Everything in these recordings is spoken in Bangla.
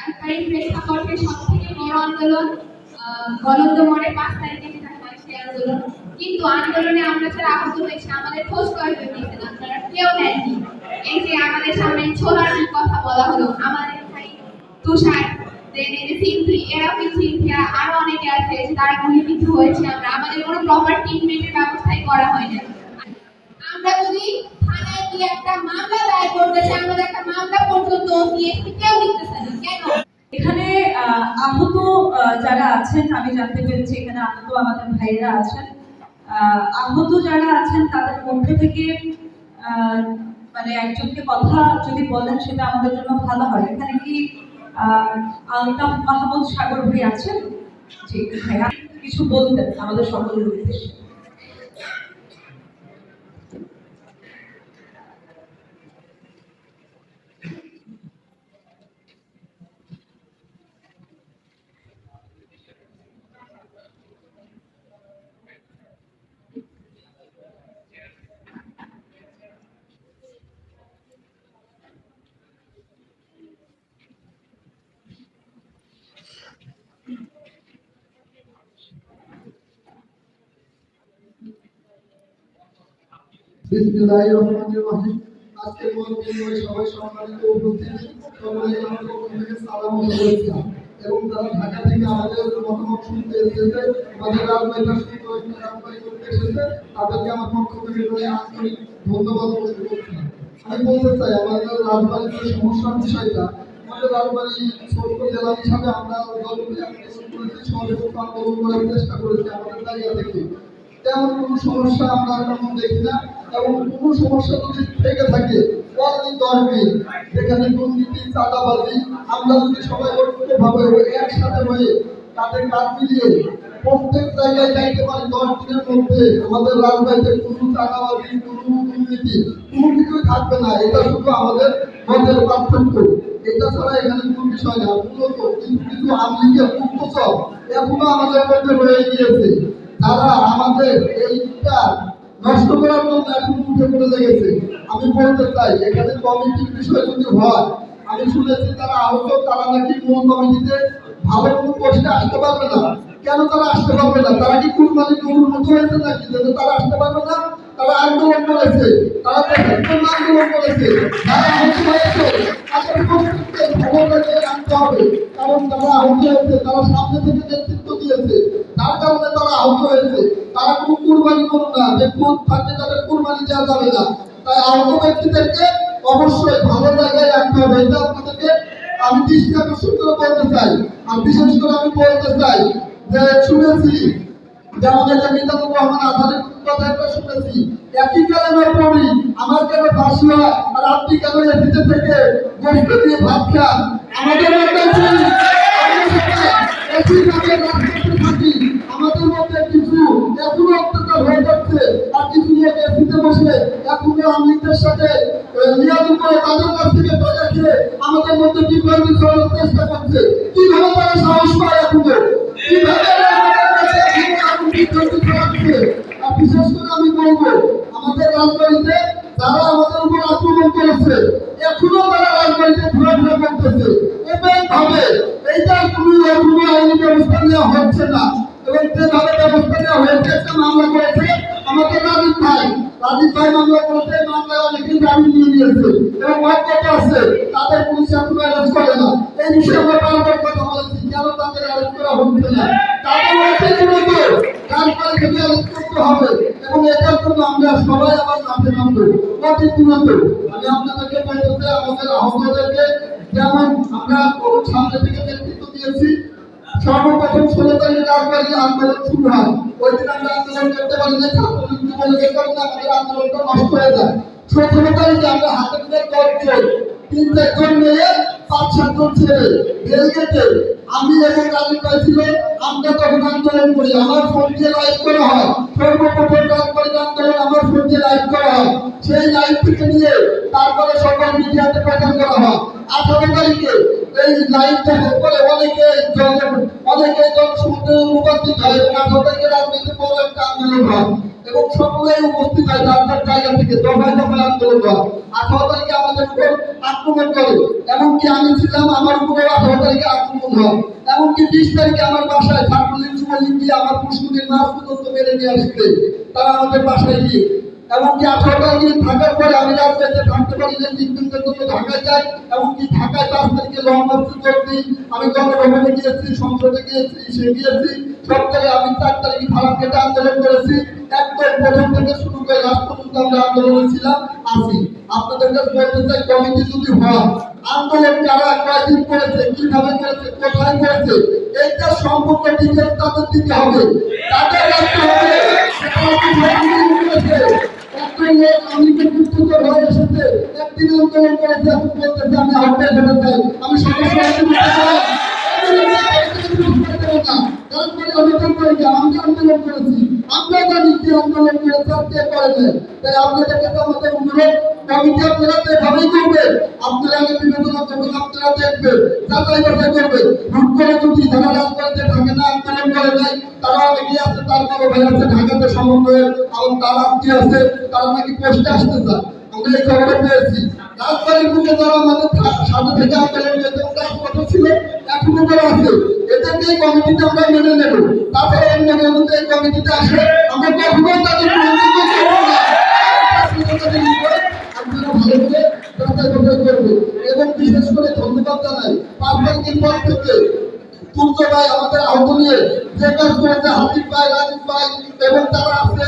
রাজবাড়ির প্রেক্ষাপটে সব বড় আন্দোলন গলন্দমরে পাঁচ তারিখে যেটা হয় সেই আন্দোলন। কিন্তু আন্দোলনে আমরা যারা আহত হয়েছে, আমাদের খোঁজ কয়েকজন নিয়েছেন কেউ নেননি। এই যে আমাদের সামনে ছোলার কথা বলা হলো, আমাদের ভাই তুষার আমরা। কোনো প্রপার ট্রিটমেন্টের ব্যবস্থাই করা হয় না আমরা যদি থানায় গিয়ে একটা মামলা দায়ের করতে চাই, আমাদের একটা মামলা পর্যন্ত সিএসপি কেউ না। কেন এখানে আহ, আহত যারা আছেন আমি জানতে পেরেছি এখানে আহত আমাদের ভাইয়েরা আছেন। আহ, আহত যারা আছেন তাদের মধ্যে থেকে মানে একজনকে কথা যদি বলেন সেটা আমাদের জন্য ভালো হয়। এখানে কি আলতাফ মাহমুদ সাগর ভাই আছেন? জি ভাইয়া কিছু বলতেন আমাদের সকলের উদ্দেশ্যে। পক্ষ থেকে আন্তরিক রাজবাড়ির যে বিষয়টা আমাদের জেলা হিসাবে আমরা চেষ্টা করেছি আমাদের তেমন কোনো সমস্যা আমরা তেমন দেখি না। এবং কোনো সমস্যা যদি থেকে থাকে যেখানে দুর্নীতি, চাঁদাবাজি, আমরা যদি সবাই ঐক্যভাবে একসাথে হয়ে তাদের কাজ মিলিয়ে প্রত্যেক জায়গায় যাইতে পারি, দশ দিনের মধ্যে আমাদের রাজবাড়িতে কোনো চাঁদাবাজি, কোনো দুর্নীতি, কোনো কিছুই থাকবে না। এটা শুধু আমাদের মতের পার্থক্য। এটা ছাড়া এখানে কোনো বিষয় না। মূলত কিছু কিছু সব এখনও আমাদের মধ্যে রয়ে গিয়েছে। তারা আমাদের এইটা নষ্ট করার জন্য এখন উঠে পড়ে লেগেছে। আমি বলতে চাই, এখানে কমিটির বিষয় যদি হয়, আমি শুনেছি তারা আহত, তারা নাকি মূল কমিটিতে ভালো কোনো পোস্টে আসতে পারবে না। কেন তারা আসতে পারবে না? তারা কি কুরবানি গরুর মতো হয়েছে নাকি? যে তারা আসতে পারবে না, তারা আন্দোলন করেছে। তারা দেশের আন্দোলন করেছে। তারা আহত হয়েছে, তাদের আনতে হবে। কারণ তারা আহত হয়েছে, তারা সামনে থেকে নেতৃত্ব দিয়েছে। তার কারণে তারা আহত হয়েছে। তারা কোনো কুরবানি করুন না, যে খুব থাকলে তাদের কুরবানি দেওয়া যাবে না। তাই আহত ব্যক্তিদেরকে অবশ্যই ভালো জায়গায় রাখতে হবে। এটা আপনাদেরকে আমি দৃষ্টি আকর্ষণ করে বলতে চাই। আর বিশেষ করে আমি বলতে চাই যে শুনেছি যেমন এটা মিজানুর রহমান আধারের কথা একটা শুনেছি। একই কালেমে পড়ি আমার কেন ফাঁসি হয় আর আপনি কেন এসিতে থেকে গোষ্ঠ দিয়ে ভাত খান? আমাদের মধ্যে কি একই ভাবে রাজনীতি থাকি। আমাদের মধ্যে কিছু এখনও হয়ে যাচ্ছে, আর বসে এখনও নিয়োজন করে তাদের কাছ থেকে টাকা আমাদের মধ্যে বিভ্রান্তি ছড়ানোর চেষ্টা করছে। কীভাবে তারা সাহস পায় এখনও? কীভাবে বিভ্রান্তি ছড়াচ্ছে? আর আমি আমাদের রাজবাড়িতে যারা আমাদের উপর আক্রমণ করেছে এখনও তারা রাজবাড়িতে ঘোরাফেরা করতেছে এবং ভাবে এইটা কোনো কোনো আইনি ব্যবস্থা নেওয়া হচ্ছে না। এবং যেভাবে ব্যবস্থা নেওয়া হয়েছে, একটা মামলা করেছে আমাকে রাজীব ভাই। রাজীব ভাই মামলা করেছে মামলায় অনেকেই জামিন নিয়ে নিয়েছে। এবং অজ্ঞাত আছে, তাদের পুলিশ এখনও অ্যারেস্ট করে না। এই বিষয়ে আমরা বারবার কথা বলেছি, কেন তাদের অ্যারেস্ট করা হচ্ছে না? তাদের হচ্ছে মূলত রাজবাড়ি থেকে অ্যারেস্ট করতে হবে, এবং এটার জন্য আমরা সবাই আবার মাঠে নামবো। অতি দ্রুত আমি আপনাদেরকে বলতে আমাদের আহ্বানদেরকে যেমন আমরা সামনে থেকে নেতৃত্ব দিয়েছি সর্বপ্রথম ষোলো রাজবাড়ি আন্দোলন শুরু হয়। ওই দিন আমরা আন্দোলন করতে পারি যে ছাত্রলীগ যুবলীগের আমাদের আন্দোলনটা নষ্ট হয়ে যায়। সতেরো তারিখে আমরা হাতে দল তিন চারজন মেয়ে পাঁচ সাতজন ছেলে রেলগেটে আমি এবং রাজীব ভাই আমরা তখন আন্দোলন করি। আমার ফোন দিয়ে লাইভ করা হয়। সর্বপ্রথম রাজবাড়ির আন্দোলন আমার ফোন দিয়ে লাইভ করা হয়। সেই লাইভ থেকে নিয়ে তারপরে সকল মিডিয়াতে প্রচার করা হয়। আঠারো তারিখে এই লাইভ দেখার পরে অনেকে অনেক জনসমুদ্রে উপস্থিত হয়। আঠারো তারিখে রাজনীতি একটা আন্দোলন হয় এবং সকলেই উপস্থিত হয় যার যার জায়গা থেকে, দফায় দফায় আন্দোলন হয় আঠারো তারিখে আমাদের উপর আক্রমণ করে। এমনকি আমি ছিলাম আমার উপরে আঠারো তারিখে আক্রমণ হয় এমনকি বিশ তারিখে আমার বাসায় ছাত্রলীগ যুবলীগ দিয়ে আমার পুষ্কুনির মাছ মেরে নিয়ে আসছে তারা আমাদের বাসায় গিয়ে। এমনকি আঠারো তারিখে থাকার পরে আমি রাজবাড়িতে থাকতে পারি না তিন দিনের জন্য ঢাকায় যাই। এমনকি ঢাকায় পাঁচ তারিখে লং মার্চ করছি আমি গণভবনে গিয়েছি, সংসদে গিয়েছি, সে গিয়েছি। সব আমি চার তারিখে ভাড়া কেটে আন্দোলন করেছি। একদম প্রথম থেকে শুরু করে লাস্ট পর্যন্ত আমরা আন্দোলনে ছিলাম, আছি। আপনাদের কাছে বলতে চাই, কমিটি যদি হয়, আন্দোলন কারা কয়দিন করেছে, কীভাবে করেছে, কোথায় করেছে, এইটা সম্পূর্ণ ডিটেলস তাদের দিতে হবে। তাদের রাখতে হবে সেটা কি করেছে একদিন আন্দোলন করেছে আমরা আন্দোলন করেছি আমরা জানি আন্দোলন করেছে আর কে করে তাই আপনাদের কাছে আমাদের অনুরোধ, কমিটি আপনারা তো এভাবেই করবেন আপনারা আগে বিবেচনা করবেন, আপনারা দেখবেন, যাচাই বাছাই করবেন। ভুল করে যদি যারা রাজবাড়িতে থাকে না, আন্দোলন করে নাই তারা অনেকে আছে তার বড় ভাই আছে, ঢাকাতে সমন্বয়ের এবং তার আত্মীয় আছে, তারা নাকি পোস্টে আসতে চায়। আমরা এই খবরটা পেয়েছি। রাজবাড়ির বুকে যারা আমাদের সাথে থেকে আন্দোলন করেছে কথা ছিল। এখনও তারা আছে। এদেরকে এই কমিটিতে আমরা মেনে নেব। তারপরে অন্য কোনো এই কমিটিতে আসে। আমরা কখনো তাদের করে এবং বিশেষ করে ধন্যবাদ জানাই তারিখের পর থেকে তুর্য ভাই আমাদের আহত নিয়ে যে কাজ করেছে হাতিক ভাই, রাজীব ভাই, এবং তারা আছে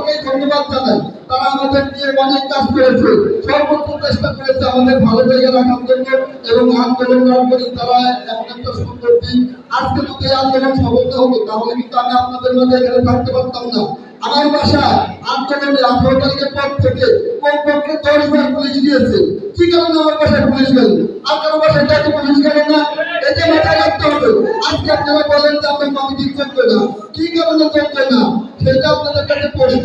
সকলকে ধন্যবাদ জানাই। তারা আমাদের নিয়ে অনেক কাজ করেছে। সর্বোচ্চ চেষ্টা করেছে আমাদের ভালো জায়গায় রাখার জন্য এবং আন্দোলন পরে তারা এমন একটা সুন্দর দিন। আজকে যদি আন্দোলন সফল হতো, তাহলে কিন্তু আমি আপনাদের মধ্যে এখানে থাকতে পারতাম না। আমার বাসা আন্দোলনের আঠারো তারিখের পর থেকে কমপক্ষে দশ বার পুলিশ গিয়েছে কি কারণে আমার বাসায় পুলিশ গেল? আর কারও বাসায় যাতে পুলিশ গেল না। এটা মাথায় রাখতে হবে। আজকে আপনারা বলেন যে আমরা কমিটি চলবে না। কি কারণে চলবে না? সেটা আপনাদের কাছে প্রশ্ন।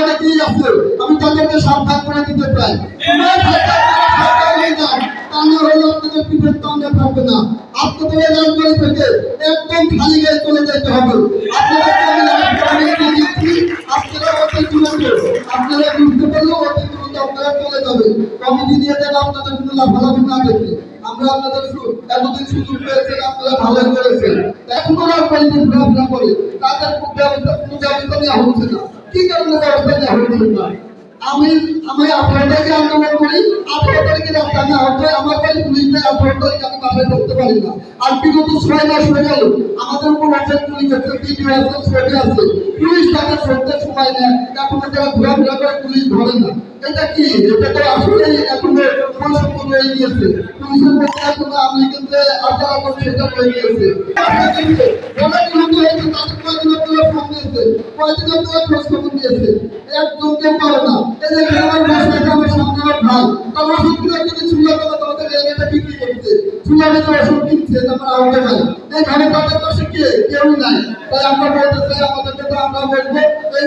অনেকেই আছে আমি তাদেরকে সাবধান করে দিতে চাই। আপনাদের রাজবাড়ি থেকে একদম খালি গায়ে চলে যেতে হবে। আপনাদেরকে আমি last warning দিয়ে দিচ্ছি, আপনারা অতি দ্রুত আপনারা বুঝতে পারলেও অতি দ্রুত আপনারা চলে যাবেন। কমিটি দিয়ে দেন আপনাদের কোনো লাফালাফি না দেখে। আমরা আপনাদের এতদিন সুযোগ পেয়েছেন আপনারা ভালোই করেছেন। এখনও ঘোরাফেরা করে তাদের ব্যবস্থা কোনো ব্যবস্থা নেওয়া হচ্ছে না। কি কারণে ব্যবস্থা নেওয়া হচ্ছে না। আমি আমি আঠারো তারিখে আন্দোলন করি আঠারো তারিখে রাস্তা না হচ্ছে আমার বাড়ি পুলিশ নেই আঠারো তারিখে আমি বাসায় ঢুকতে পারি না। আর বিগত ছয় মাস হয়ে গেল, আমাদের উপর অনেক পুলিশ আছে ভিডিও আছে পুলিশ তাকে সত্যের সময় নেয়, এখন তারা ঘোরাফেরা করে পুলিশ ধরে না। এটা কি? এটা তো আসলে এখনও বৈষম্য রয়ে গিয়েছে। পুলিশের মধ্যে এখনও আমি কিন্তু আশা গিয়েছে। করছে। এখানে তাদের পাশে কে? কেউ নাই। তাই আমরা আমরা বলব, এই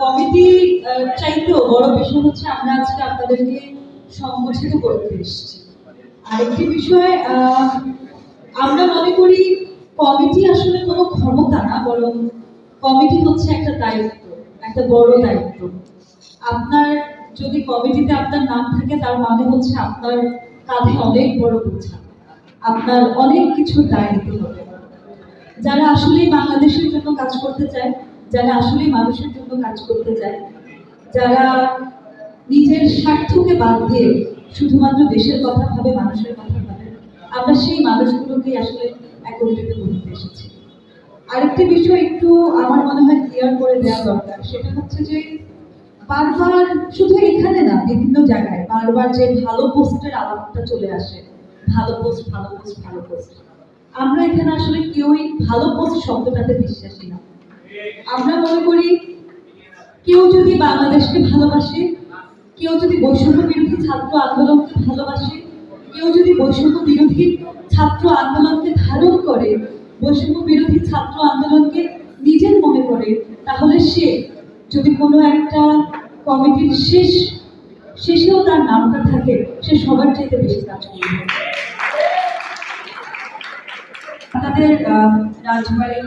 কমিটি চাইতেও বড় বিষয় হচ্ছে আমরা আজকে আপনাদেরকে সংগঠিত করতে এসেছি। আরেকটি বিষয় আমরা মনে করি কমিটি আসলে কোনো ক্ষমতা না, বরং কমিটি হচ্ছে একটা দায়িত্ব, একটা বড় দায়িত্ব। আপনার যদি কমিটিতে আপনার নাম থাকে, তার মানে হচ্ছে আপনার কাঁধে অনেক বড় বোঝা, আপনার অনেক কিছু দায় নিতে হবে। যারা আসলে বাংলাদেশের জন্য কাজ করতে চায় যারা আসলে মানুষের জন্য কাজ করতে চায়, যারা নিজের স্বার্থকে বাদ দিয়ে শুধুমাত্র দেশের কথা ভাবে, মানুষের কথা ভাবে, আমরা সেই মানুষগুলোকে আসলে একত্রিত করতে এসেছি। আরেকটি বিষয় একটু আমার মনে হয় ক্লিয়ার করে দেওয়া দরকার, সেটা হচ্ছে যে বারবার শুধু এখানে না, বিভিন্ন জায়গায় বারবার যে ভালো পোস্টের আলাপটা চলে আসে, ভালো পোস্ট ভালো পোস্ট ভালো পোস্ট, আমরা এখানে আসলে কেউই ভালো পোস্ট শব্দটাতে বিশ্বাসী না। আমরা মনে করি কেউ যদি বাংলাদেশকে ভালোবাসে কেউ যদি বৈষম্য বিরোধী ছাত্র আন্দোলনকে ভালোবাসে কেউ যদি বৈষম্য বিরোধী ছাত্র আন্দোলনকে ধারণ করে বৈষম্য বিরোধী ছাত্র আন্দোলনকে নিজের মনে করে তাহলে সে যদি কোনো একটা কমিটির শেষ শেষেও তার নামটা থাকে সে সবার চাইতে বেশি কাজ করবে। তাদের আহ, রাজবাড়ির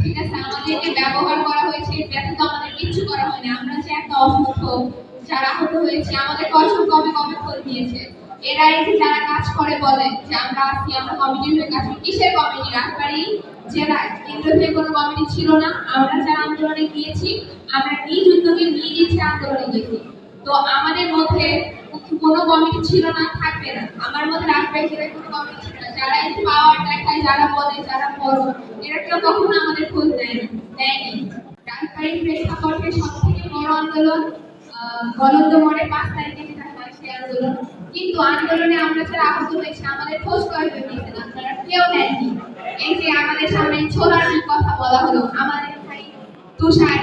ঠিক আছে, আমাদেরকে ব্যবহার করা হয়েছে ব্যতীত আমাদের কিচ্ছু করা হয়নি। আমরা যে একটা অসুস্থ, যারা আহত হয়েছে, আমাদের কষ্ট কবে কবে খোঁজ দিয়েছে। এরা এসে যারা কাজ করে বলে যে আমরা আছি, আমরা কমিটির হয়ে কাজ করি, কিসের কমিটি রাজবাড়ি জেলা কেন্দ্র থেকে কোনো কমিটি ছিল না। আমরা যারা আন্দোলনে গিয়েছি, আমরা নিজ উদ্যোগে নিজ ইচ্ছে আন্দোলনে গেছি তো আমাদের মধ্যে কোনো কমিটি ছিল না, থাকবে না। আমার মধ্যে রাজবাড়ি জেলায় কোনো কমিটি ছিল যারা পাওয়ার দেখায় যারা বলে, যারা এরা কেউ কখনো আমাদের খোঁজ দেয়নি। দেয়নি সব থেকে বড় আন্দোলন পাঁচ তারিখে যেটা হয় আন্দোলন। কিন্তু আন্দোলনে আমরা যারা আহত হয়েছে, আমাদের খোঁজ আপনারা কেউ নেননি এই যে আমাদের সামনে ছোলার কথা বলা হলো, আমাদের ভাই তুষার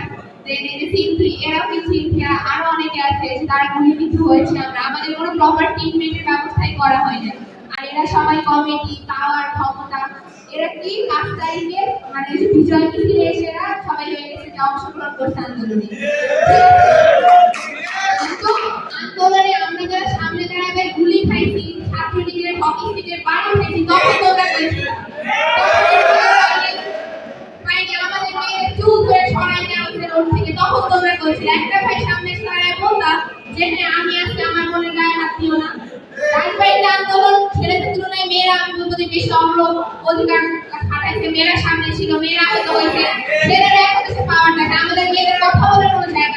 আরও অনেকে আছে যে তারা গুলিবিদ্ধ হয়েছে আমরা। আমাদের কোনো প্রপার ট্রিটমেন্টের ব্যবস্থাই করা হয় না এরা সবাই কমিটি পাওয়ার ক্ষমতা, এরা কি পাঁচ তারিখে মানে বিজয় মিছিলে এসে এরা সবাই হয়ে গেছে, যে অংশগ্রহণ করছে আন্দোলনে। আন্দোলনে আমরা যারা সামনে দাঁড়াবে, গুলি খাইছি, ছাত্রলীগের হকি স্টিকের বাড়ি খাইছি তখন তোমরা করেছিলে একটা ভাই সামনে সরাই বলতাম যে হ্যাঁ আমি আজকে আমার মনে গায়ে হাত দিও না। রাজবাড়িতে আন্দোলন ছেলেদের তুলনায় মেয়েরা আমি বলব যে বেশি অগ্র অধিকার খাটাইছে মেয়েরা সামনে ছিল, মেয়েরা হয়তো হয়েছে। ছেলেরা এখন এসে পাওয়ার দেখে আমাদের মেয়েদের কথা বলার কোনো জায়গা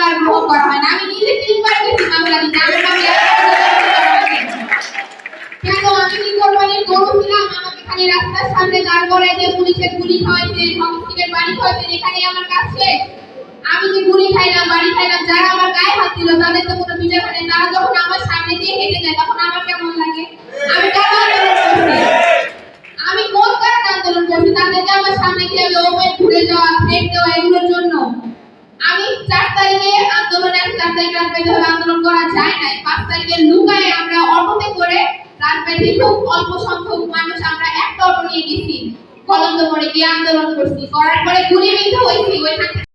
মামলা গ্রহণ করা হয় না। আমি নিজে তিনবার গেছি মামলা দিতে। আমার মামলা কেন? আমি কি কোরবানির গরু ছিলাম, আমাকে খালি রাস্তার সামনে দাঁড় করাই দিয়ে পুলিশের গুলি খাওয়াইছে হকিস্টিকের বাড়ি খাওয়াইছে এখানে আমার কাছে আমি যে গুলি খাইলাম, বাড়ি খাইলাম, যারা আমার গায়ে হাত দিল, তাদের তো কোনো বিচার হয় তারা যখন আমার সামনে দিয়ে হেঁটে যায়, তখন আমার কেমন লাগে? আমি আমি কোন কারণে আন্দোলন করছি? তাদেরকে আমার সামনে দিয়ে ওপেন ঘুরে যাওয়া থ্রেট দেওয়া, এগুলোর জন্য আমি চার তারিখে আন্দোলনে আর চার তারিখে রাজবাড়িতে হবে আন্দোলন করা যায় নাই। পাঁচ তারিখে লুকায় আমরা অটোতে করে রাজবাড়িতে খুব অল্প সংখ্যক মানুষ আমরা একটা অটো নিয়ে গেছি। কলন্দ করে গিয়ে আন্দোলন করছি। করার পরে গুলিবিদ্ধ হয়েছি। ওইখান